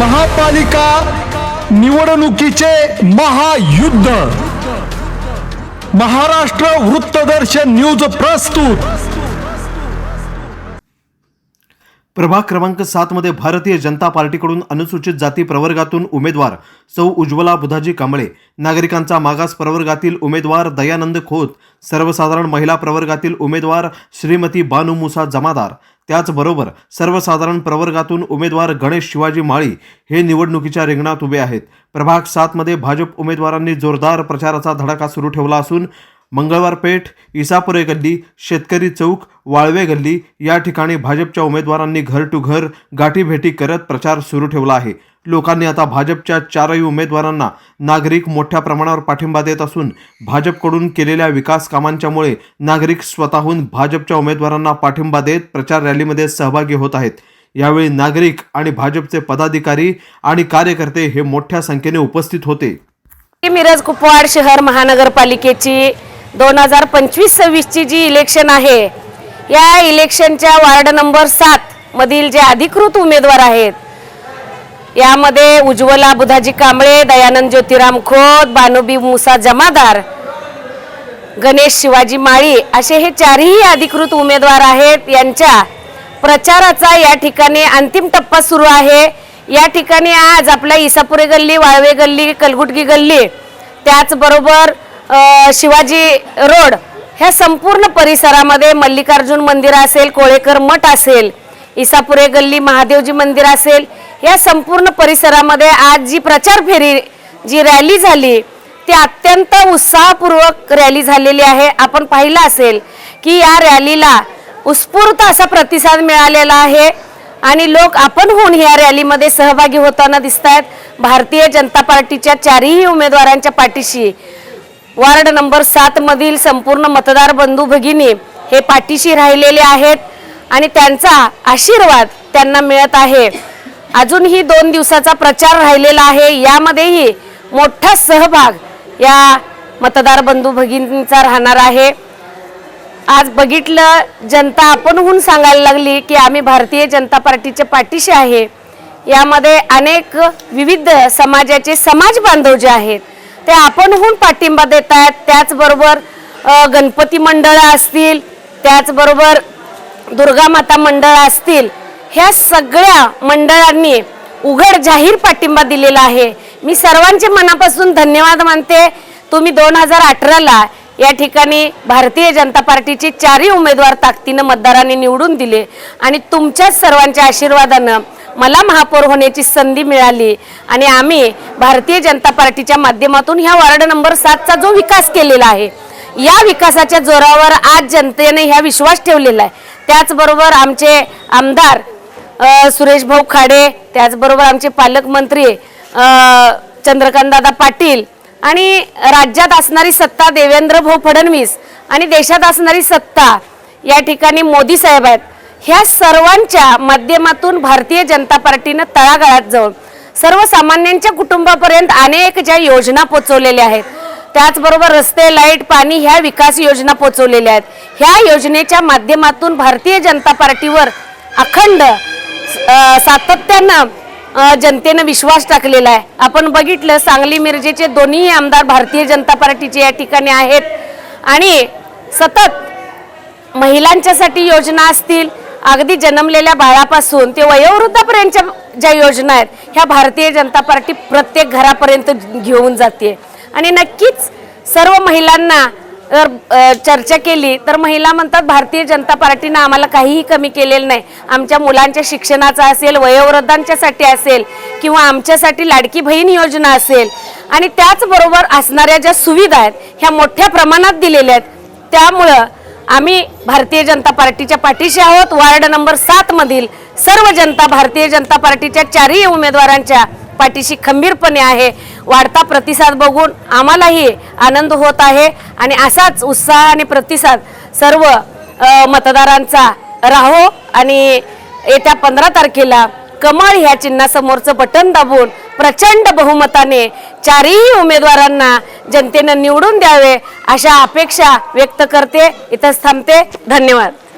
महापालिका निवडणुकीचे महायुद्ध. महाराष्ट्र वृत्तदर्शन न्यूज प्रस्तुत. प्रभाग क्रमांक सातमध्ये भारतीय जनता पार्टीकडून अनुसूचित जाती प्रवर्गातून उमेदवार सौ उज्ज्वला बुधाजी कांबळे नागरिकांचा मागास प्रवर्गातील उमेदवार दयानंद खोत सर्वसाधारण महिला प्रवर्गातील उमेदवार श्रीमती बानू मुसा जमादार त्याचबरोबर सर्वसाधारण प्रवर्गातून उमेदवार गणेश शिवाजी माळी हे निवडणुकीच्या रिंगणात उभे आहेत. प्रभाग सातमध्ये भाजप उमेदवारांनी जोरदार प्रचाराचा धडाका सुरू ठेवला असून मंगळवार पेठ इसापुरे गल्ली शेतकरी चौक वाळवे गल्ली या ठिकाणी भाजपच्या उमेदवारांनी घर टू घर गाठीभेटी करत प्रचार सुरू ठेवला आहे. लोकांनी आता भाजपच्या चारही उमेदवारांना नागरिक मोठ्या प्रमाणावर पाठिंबा देत असून भाजपकडून केलेल्या विकास कामांच्यामुळे नागरिक स्वतःहून भाजपच्या उमेदवारांना पाठिंबा देत प्रचार रॅलीमध्ये सहभागी होत आहेत. यावेळी नागरिक आणि भाजपचे पदाधिकारी आणि कार्यकर्ते हे मोठ्या संख्येने उपस्थित होते. मिरज कुपवाड शहर महानगरपालिकेची दोन हजार पंचवीस सव्वीसची जी इलेक्शन आहे या इलेक्शनच्या वार्ड नंबर सात मधील जे अधिकृत उमेदवार आहेत यामध्ये उज्ज्वला बुधाजी कांबळे दयानंद ज्योतिराम खोत बानुबी मुसा जमादार गणेश शिवाजी माळी असे हे चारही अधिकृत उमेदवार आहेत. यांच्या प्रचाराचा या ठिकाणी अंतिम टप्पा सुरू आहे. या ठिकाणी आज आपल्या इसापुरे गल्ली वाळवे गल्ली कलगुटगी गल्ली त्याचबरोबर शिवाजी रोड ह्या संपूर्ण परिसरामध्ये मल्लिकार्जुन मंदिर असेल कोळेकर मठ असेल इसापुरे गल्ली महादेवजी मंदिर असेल या संपूर्ण परिसरामध्ये आज जी प्रचार फेरी जी रॅली झाली ती अत्यंत उत्साहपूर्वक रॅली झालेली आहे. आपण पाहिलं असेल की या रॅलीला उत्स्फूर्त असा प्रतिसाद मिळालेला आहे आणि लोक आपण होऊन या रॅलीमध्ये सहभागी होताना दिसत आहेत भारतीय जनता पार्टीच्या चारही उमेदवारांच्या पाठीशी वार्ड नंबर सात मधील संपूर्ण मतदार बंधू भगिनी हे पाठीशी राहिलेले आहेत आणि त्यांचा आशीर्वाद त्यांना मिळत आहे. अजूनही दोन दिवसाचा प्रचार राहिलेला आहे. यामध्येही मोठा सहभाग या मतदार बंधू भगिनींचा राहणार आहे. आज बघितलं जनता आपणहून सांगायला लागली की आम्ही भारतीय जनता पार्टीच्या पाठीशी आहे. यामध्ये अनेक विविध समाजाचे समाज बांधव जे आहेत ते आपणहून पाठिंबा देत आहेत त्याचबरोबर गणपती मंडळं असतील त्याचबरोबर दुर्गा माता मंडळ असतील ह्या सगळ्या मंडळांनी उघड जाहीर पाठिंबा दिलेला आहे. मी सर्वांचे मनापासून धन्यवाद मानते. तुम्ही दोन हजार अठराला या ठिकाणी भारतीय जनता पार्टीचे चारही उमेदवार ताकदीनं मतदारांनी निवडून दिले आणि तुमच्याच सर्वांच्या आशीर्वादानं मला महापौर होण्याची संधी मिळाली. आणि आम्ही भारतीय जनता पार्टीच्या माध्यमातून ह्या वार्ड नंबर सातचा जो विकास केलेला आहे या विकासाच्या जोरावर आज जनतेने ह्या विश्वास ठेवलेला आहे. त्याचबरोबर आमचे आमदार सुरेश भाऊ खाडे त्याचबरोबर आमचे पालकमंत्री चंद्रकांतदादा पाटील आणि राज्यात असणारी सत्ता देवेंद्र भाऊ फडणवीस आणि देशात असणारी सत्ता या ठिकाणी मोदी साहेब आहेत. ह्या सर्वांच्या माध्यमातून भारतीय जनता पार्टीनं तळागाळात जाऊन सर्वसामान्यांच्या कुटुंबापर्यंत अनेक ज्या योजना पोचवलेल्या आहेत त्याचबरोबर रस्ते लाइट पाणी ह्या विकास योजना पोचवलेल्या आहेत. ह्या योजनेच्या माध्यमातून भारतीय जनता पार्टीवर अखंड सातत्यानं जनतेनं विश्वास टाकलेला आहे. आपण बघितलं सांगली मिरजेचे दोन्ही आमदार भारतीय जनता पार्टीचे या ठिकाणी आहेत. आणि सतत महिलांच्यासाठी योजना असतील अगदी जन्मलेल्या बाळापासून ते वयोवृद्धापर्यंतच्या ज्या योजना आहेत ह्या भारतीय जनता पार्टी प्रत्येक घरापर्यंत घेऊन जाते. आणि नक्कीच सर्व महिलांना जर चर्चा केली तर महिला म्हणतात भारतीय जनता पार्टीनं आम्हाला काहीही कमी केलेलं नाही. आमच्या मुलांच्या शिक्षणाचा असेल वयोवृद्धांच्यासाठी असेल किंवा आमच्यासाठी लाडकी बहीण योजना असेल. आणि त्याचबरोबर असणाऱ्या ज्या सुविधा आहेत ह्या मोठ्या प्रमाणात दिलेल्या आहेत. त्यामुळं आम्ही भारतीय जनता पार्टीच्या पाठीशी आहोत. वार्ड नंबर सात मधील सर्व जनता भारतीय जनता पार्टीच्या चारही उमेदवारांच्या पाठीशी खंबीरपणे आहे. वाढता प्रतिसाद बघून आम्हालाही आनंद होत आहे आणि असाच उत्साह आणि प्रतिसाद सर्व मतदारांचा राहो आणि येत्या पंधरा तारखेला कमळ ह्या चिन्हासमोरचं बटन दाबून प्रचंड बहुमताने चारही उमेदवारांना जनतेनं निवडून द्यावे अशा अपेक्षा व्यक्त करते. इथंच थांबते. धन्यवाद.